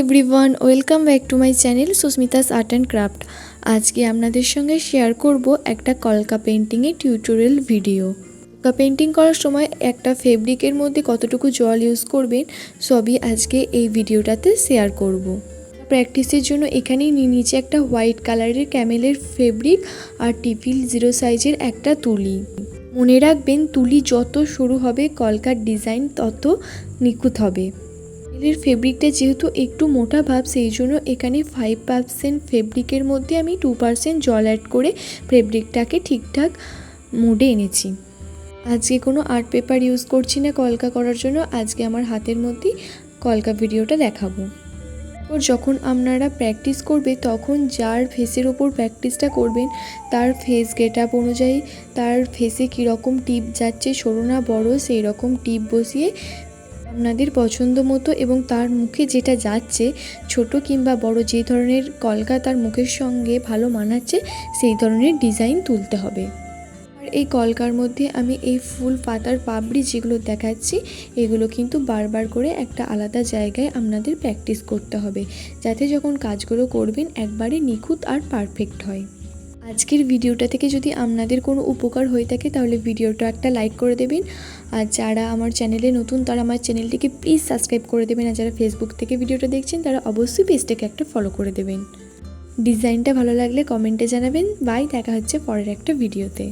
Everyone welcome back to my channel Susmita's art and craft আজকে আপনাদের সঙ্গে share করব একটা কলকা পেন্টিংয়ের টিউটোরিয়াল ভিডিও কলকা পেন্টিং করার সময় একটা ফেব্রিকের মধ্যে কতটুকু জল ইউজ করবেন, সবই আজকে এই ভিডিওটাতে শেয়ার করব। প্র্যাকটিসের জন্য এখানেই নিয়ে নিচে একটা হোয়াইট কালারের ক্যামেলের ফেব্রিক আর টিপিল জিরো সাইজের একটা তুলি। মনে রাখবেন, তুলি যত সরু হবে, কলকার ডিজাইন তত নিখুঁত হবে। এর ফেব্রিকটা যেহেতু একটু মোটা ভাব, সেই জন্য এখানে ফাইভ পার্সেন্ট ফেব্রিকের মধ্যে আমি টু পার্সেন্ট জল অ্যাড করে ফেব্রিকটাকে ঠিকঠাক মুডে এনেছি। আজকে কোনো আর্ট পেপার ইউজ করছি না কলকা করার জন্য, আজকে আমার হাতের মধ্যেই কলকা ভিডিওটা দেখাবো। ওর যখন আপনারা প্র্যাকটিস করবে, তখন যার ফেসের ওপর প্র্যাকটিসটা করবেন, তার ফেস গেট আপ অনুযায়ী, তার ফেসে কীরকম টিপ যাচ্ছে, সরু না বড় সেই রকম টিপ বসিয়ে আপনাদের পছন্দ মতো এবং তার মুখে যেটা যাচ্ছে, ছোট কিংবা বড় যে ধরনের কলকা তার মুখের সঙ্গে ভালো মানাচ্ছে, সেই ধরনের ডিজাইন তুলতে হবে। আর এই কলকার মধ্যে আমি এই ফুল পাতার পাপড়ি যেগুলো দেখাচ্ছি, এগুলো কিন্তু বারবার করে একটা আলাদা জায়গায় আপনাদের প্র্যাকটিস করতে হবে, যাতে যখন কাজগুলো করবেন একবারে নিখুঁত আর পারফেক্ট হয়। আজকের ভিডিওটা থেকে যদি আপনাদের কোনো উপকার হয়ে থাকে, তাহলে ভিডিওটা একটা লাইক করে দেবেন। আর যারা আমার চ্যানেলে নতুন, তারা আমার চ্যানেলটিকে প্লিজ সাবস্ক্রাইব করে দেবেন। আর যারা ফেসবুক থেকে ভিডিওটা দেখছেন, তারা অবশ্যই পেজটাকে একটা ফলো করে দেবেন। ডিজাইনটা ভালো লাগলে কমেন্টে জানাবেন। বাই দেখা হচ্ছে পরের একটা ভিডিওতে